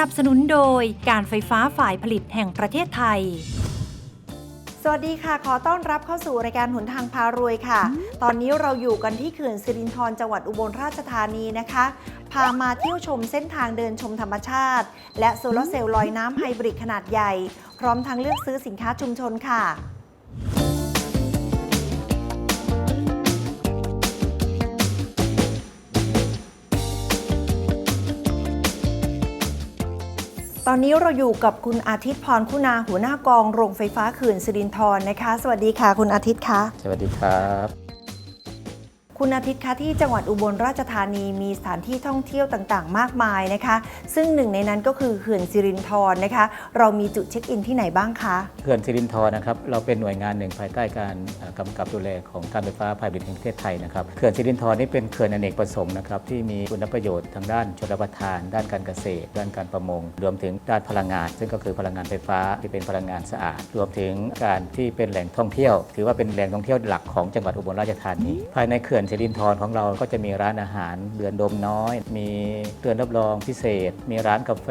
นับสนุนโดยการไฟฟ้าฝ่ายผลิตแห่งประเทศไทย สวัสดีค่ะ ขอต้อนรับเข้าสู่รายการหนทางพารวยค่ะ ตอนนี้เราอยู่กันที่เขื่อนสิรินธรจังหวัดอุบลราชธานีนะคะ พามาเที่ยวชมเส้นทางเดินชมธรรมชาติ และโซลาร์เซลล์ลอยน้ำไฮบริดขนาดใหญ่ พร้อมทั้งเลือกซื้อสินค้าชุมชนค่ะ ตอนนี้เราอยู่กับคุณอาทิตย์พรคุณาหัวหน้ากองโรงไฟฟ้าเขื่อนสิรินทรนะคะ สวัสดีค่ะ คุณอาทิตย์คะสวัสดีครับ คุณอาทิตย์คะที่จังหวัดอุบลราชธานีมีสถานที่ท่องเที่ยวต่างๆ มากมายนะคะ ซึ่งหนึ่งในนั้นก็คือเขื่อนสิรินธรนะคะ เรามีจุดเช็คอินที่ไหนบ้างคะเขื่อนสิรินทรนะครับเราเป็นหน่วยงานหนึ่งภายใต้การกำกับดูแลของการไฟฟ้าฝ่ายผลิตแห่งประเทศไทยนะครับเขื่อนสิรินทรนี่เป็นเขื่อนอเนกประสงค์นะครับที่มีคุณประโยชน์ทางด้านชลประทาน ด้านการเกษตร ด้านการประมง รวมถึงด้านพลังงาน ซึ่งก็คือพลังงานไฟฟ้าที่เป็นพลังงานสะอาด รวมถึงการที่เป็นแหล่งท่องเที่ยว ถือว่าเป็นแหล่งท่องเที่ยวหลักของจังหวัดอุบลราชธานีภายในเขื่อนสิรินทรของเราก็จะมีร้านอาหารเรือนดมน้อย มีเรือนรับรองพิเศษ มีร้านกาแฟ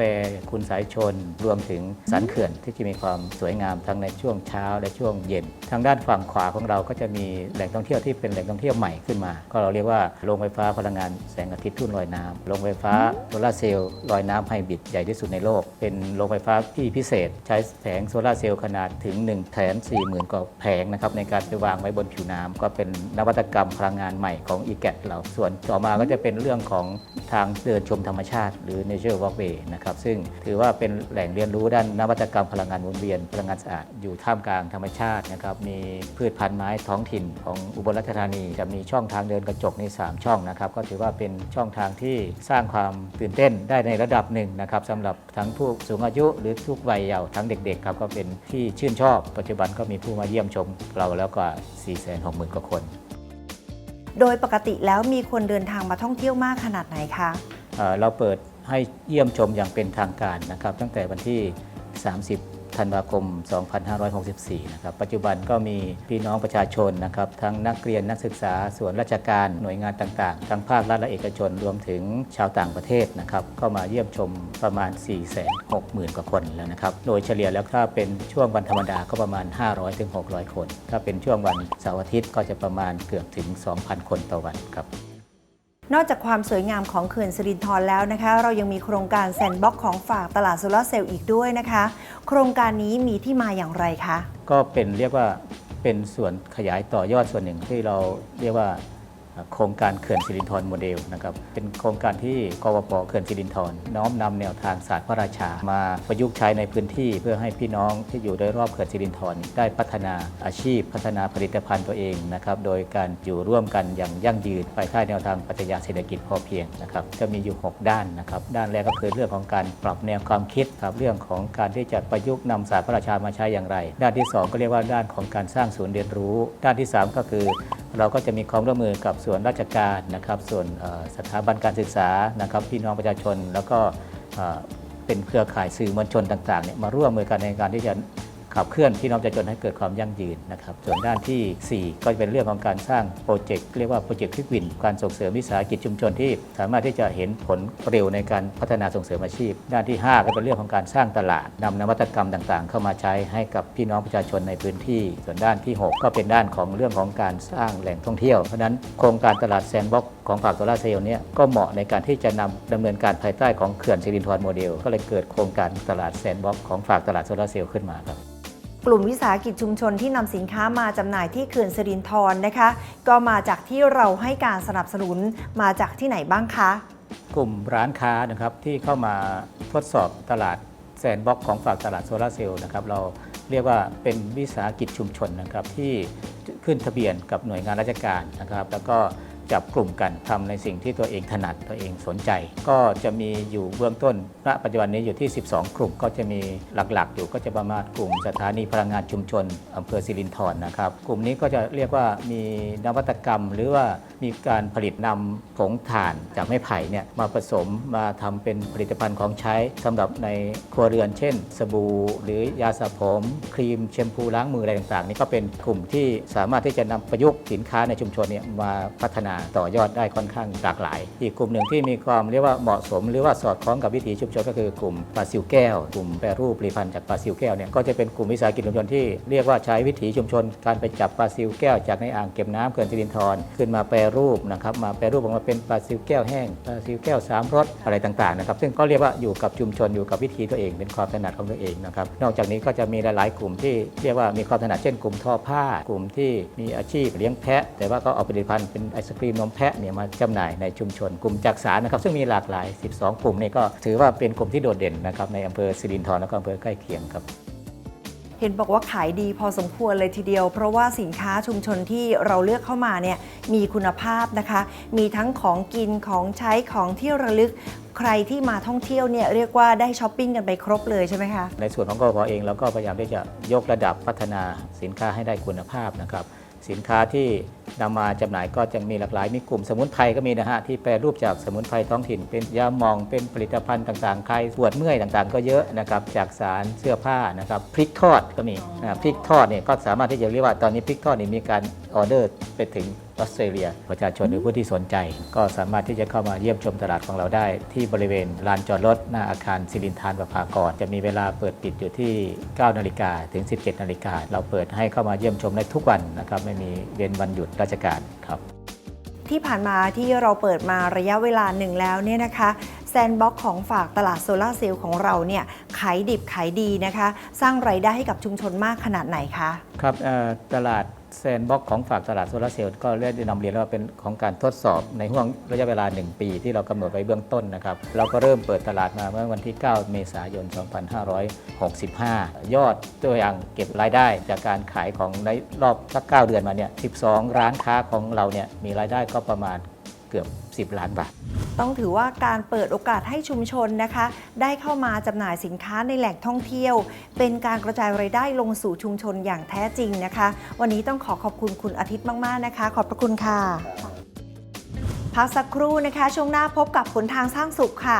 คุณสายชน รวมถึงสันเขื่อนที่จะมีความสวยงามทั้งในช่วงเช้าและช่วงเย็น ทางด้านฝั่งขวาของเราก็จะมีแหล่งท่องเที่ยวที่เป็นแหล่งท่องเที่ยวใหม่ขึ้นมา ก็เราเรียกว่าโรงไฟฟ้าพลังงานแสงอาทิตย์ทุ่นลอยน้ำโรงไฟฟ้าโซลาเซลล์ลอยน้ำไฮบริดใหญ่ที่สุดในโลก เป็นโรงไฟฟ้าที่พิเศษ ใช้แผงโซลาเซลล์ขนาดถึง1แสน4หมื่นกว่าแผงนะครับในการไปวางไว้บนผิวน้ำก็เป็นนวัตกรรมพลังงานใหม่ของ e g a t เราส่วนต่อมาก็จะเป็นเรื่องของทางเดินชมธรรมชาติ หรือ Nature Walkway นะครับซึ่งถือว่าเป็นแหล่งเรียนรู้ด้านนวัตกรรมพลังงานหมุนเวียนพลังงานสะอาดอยู่ท่ามกลางธรรมชาตินะครับมีพืชพันธุ์ไม้ท้องถิ่นของอุบลราชธานีจะมีช่องทางเดินกระจกใน 3 ช่องนะครับก็ถือว่าเป็นช่องทางที่สร้างความตื่นเต้นได้ในระดับหนึ่งนะครับสำหรับทั้งผู้สูงอายุ หรือทุกวัยเยาว์ทั้งเด็กๆครับก็เป็นที่ชื่นชอบ ปัจจุบันก็มีผู้มาเยี่ยมชมเราแล้วกว่า 460,000กว่าคน โดยปกติแล้วมีคนเดินทางมาท่องเที่ยวมากขนาดไหนคะเเราเปิดให้เยี่ยมชมอย่างเป็นทางการนะครับ ตั้งแต่วันที่ 30 ธันวาคม 2564 นะครับ ปัจจุบันก็มีพี่น้องประชาชนนะครับ ทั้งนักเรียนนักศึกษา ส่วนราชการ หน่วยงานต่างๆ ทั้งภาครัฐและเอกชน รวมถึงชาวต่างประเทศนะครับ ก็มาเยี่ยมชมประมาณ 460,000 กว่าคนแล้วนะครับ โดยเฉลี่ยแล้วถ้าเป็นช่วงวันธรรมดาก็ประมาณ 500-600 คน ถ้าเป็นช่วงวันเสาร์อาทิตย์ก็จะประมาณเกือบถึง 2,000 คนต่อวันครับ นอกจากความสวยงามของเขื่อนสิรินธรแล้วนะคะ เรายังมีโครงการแซนบ็อกของฝากตลาดโซลาเซลล์อีกด้วยนะคะ โครงการนี้มีที่มาอย่างไรคะ ก็เป็นเรียกว่าเป็นส่วนขยายต่อยอดส่วนหนึ่งที่เราเรียกว่า โครงการเขื่อนสิรินธรโมเดลนะครับเป็นโครงการที่กวปเขื่อนสิรินธรน้อมนำแนวทางศาสตร์พระราชา มาประยุกต์ใช้ในพื้นที่ เพื่อให้พี่น้องที่อยู่โดยรอบเขื่อนสิรินธรได้พัฒนาอาชีพ พัฒนาผลิตภัณฑ์ตัวเองนะครับโดยการอยู่ร่วมกันอย่างยั่งยืนภายใต้แนวทางปรัชญาเศรษฐกิจพอเพียงนะครับจะมีอยู่ 6 ด้านนะครับด้านแรกก็คือเรื่องของการปรับแนวความคิดครับเรื่องของการที่จะประยุกต์นำศาสตร์พระราชามาใช้อย่างไร ด้านที่ 2 ก็เรียกว่าด้านของการสร้างศูนย์เรียนรู้ ด้านที่ 3 ก็คือ เราก็จะมีความร่วมมือกับส่วนราชการนะครับ ส่วนสถาบันการศึกษานะครับ พี่น้องประชาชน แล้วก็เป็นเครือข่ายสื่อมวลชนต่างๆเนี่ยมาร่วมมือกันในการที่จะ ขับเคลื่อนพี่น้องประชาชนให้เกิดความยั่งยืนนะครับ ส่วนด้านทีสี่4 ก็เป็นเรื่องของการสร้างโปรเจกต์เรียกว่าโปรเจกต์คลิกวิน การส่งเสริมวิสาหกิจชุมชนที่สามารถที่จะเห็นผลเร็วในการพัฒนาส่งเสริมอาชีพ ด้านที่ 5 ก็เป็นเรื่องของการสร้างตลาดนำนวัตกรรมต่างๆ เข้ามาใช้ให้กับพี่น้องประชาชนในพื้นที่ ส่วนด้านที่ 6 ก็เป็นด้านของเรื่องของการสร้างแหล่งท่องเที่ยวเพราะนั้นโครงการตลาดแซนด์บ็อกซ์ของฝากโซลาร์เซลล์เนี่ยก็เหมาะในการที่จะนำดำเนินการภายใต้ของเขื่อนสิรินธรโมเดล ก็เลยเกิดโครงการตลาดแซนด์บ็อกซ์ของฝากตลาดโซลาเซลล์ขึ้นมาครับ กลุ่มวิสาหกิจชุมชนที่นำสินค้ามาจำหน่ายที่เขื่อนสิรินธรนะคะ ก็มาจากที่เราให้การสนับสนุนมาจากที่ไหนบ้างคะ กลุ่มร้านค้านะครับที่เข้ามาทดสอบตลาดแซนบ็อกของฝากตลาดโซลาร์เซลล์นะครับเราเรียกว่าเป็นวิสาหกิจชุมชนนะครับที่ขึ้นทะเบียนกับหน่วยงานราชการนะครับ แล้วก็ จับกลุ่มกันทำในสิ่งที่ตัวเองถนัดตัวเองสนใจ ก็จะมีอยู่เบื้องต้นณปัจจุบันนี้อยู่ที่ 12 กลุ่มก็จะมีหลักๆ อยู่ก็จะประมาณกลุ่มสถานีพลังงานชุมชนอำเภอสิรินธรนะครับกลุ่มนี้ก็จะเรียกว่ามีนวัตกรรม หรือว่ามีการผลิตนำผงถ่านจากไม้ไผ่เนี่ยมาผสมมาทำเป็นผลิตภัณฑ์ของใช้สำหรับในครัวเรือนเช่น สบู่หรือยาสระผมครีมแชมพูล้างมืออะไรต่างๆ นี่ก็เป็นกลุ่มที่สามารถที่จะนำประยุกต์สินค้าในชุมชนเนี่ยมาพัฒนาต่อยอดได้ค่อนข้างหลากหลาย อีกกลุ่มหนึ่งที่มีความเรียกว่าเหมาะสม หรือว่าสอดคล้องกับวิถีชุมชนก็คือกลุ่มปลาซิวแก้ว กลุ่มแปรรูปผลิตภัณฑ์จากปลาซิวแก้วเนี่ยก็จะเป็นกลุ่มวิสาหกิจชุมชนที่เรียกว่าใช้วิถีชุมชน การไปจับปลาซิวแก้วจากในอ่างเก็บน้ำเขื่อนสิรินธรขึ้นมาแปรรูปนะครับมาแปรรูปออกมาเป็นปลาซิวแก้วแห้งปลาซิวแก้วสามรสอะไรต่างๆนะครับซึ่งก็เรียกว่าอยู่กับชุมชนอยู่กับวิถีตัวเองเป็นความถนัดของตัวเองนะครับนอกจากนี้ก็จะมีหลายๆ กลุ่มที่เรียกว่ามีความถนัดเช่นกลุ่มทอผ้ากลุ่มที่มีอาชีพเลี้ยงแพะ แต่ว่าก็เอาผลิตภัณฑ์เป็นไอศครีมนมแพะเนี่ยมาจำหน่ายในชุมชน กลุ่มจักสารนะครับซึ่งมีหลากหลาย 12 กลุ่มนี่ก็ถือว่าเป็นกลุ่มที่โดดเด่นนะครับในอำเภอสิรินธรและก็อำเภอใกล้เคียงครับเห็นบอกว่าขายดีพอสมควรเลยทีเดียว เพราะว่าสินค้าชุมชนที่เราเลือกเข้ามาเนี่ยมีคุณภาพนะคะ มีทั้งของกินของใช้ของที่ระลึกใครที่มาท่องเที่ยวเนี่ยเรียกว่าได้ช้อปปิ้งกันไปครบเลยใช่ไหมคะ ในส่วนของกพเองเราก็พยายามที่จะยกระดับพัฒนาสินค้าให้ได้คุณภาพนะครับ สินค้าที่นำมาจำหน่ายก็จะมีหลากหลาย มีกลุ่มสมุนไพรก็มีนะฮะที่แปรรูปจากสมุนไพรท้องถิ่น เป็นยาหมองเป็นผลิตภัณฑ์ต่างๆใครปวดเมื่อยต่างๆ ก็เยอะนะครับจากสารเสื้อผ้านะครับพริกทอดก็มีนะพริกทอดเนี่ยก็สามารถที่จะเรียกว่าตอนนี้พริกทอดนี่มีการออเดอร์ไปถึง ออสเตรเลีย ประชาชนหรือผู้ที่สนใจ ก็สามารถที่จะเข้ามาเยี่ยมชมตลาดของเราได้ ที่บริเวณลานจอดรถหน้าอาคารสิรินทานประภากร จะมีเวลาเปิดปิดอยู่ที่ 9 นาฬิกาถึง 17 นาฬิกาเราเปิดให้เข้ามาเยี่ยมชมได้ทุกวันนะครับไม่มีเว้นวันหยุดราชการครับที่ผ่านมาที่เราเปิดมาระยะเวลาหนึ่งแล้วเนี่ยนะคะแซนบ็อกของฝากตลาดโซลาร์เซลล์ของเราเนี่ยขายดิบขายดีนะคะ สร้างไรายได้ให้กับชุมชนมากขนาดไหนคะ ครับเอ่อตลาด แซนบ็อกของฝากตลาดโซลาเซลล์ก็เรียกได้นำเรียนว่าเป็นของการทดสอบในห่วงระยะเวลา 1 ปีที่เรากำหนดไว้เบื้องต้นนะครับ เราก็เริ่มเปิดตลาดมาเมื่อวันที่ 9 เมษายน 2565 ยอดตัวอย่างเก็บรายได้จากการขายของในรอบสัก9เดือนมาเนี่ย 12 ร้านค้าของเราเนี่ยมีรายได้ก็ประมาณเกือบ 10 ล้านบาท ต้องถือว่าการเปิดโอกาสให้ชุมชนนะคะ ได้เข้ามาจำหน่ายสินค้าในแหล่งท่องเที่ยว เป็นการกระจายรายได้ลงสู่ชุมชนอย่างแท้จริงนะคะ วันนี้ต้องขอขอบคุณคุณอาทิตย์มาก ๆ นะคะ ขอบพระคุณค่ะพักสักครู่นะคะ ช่วงหน้าพบกับผลทางสร้างสุขค่ะ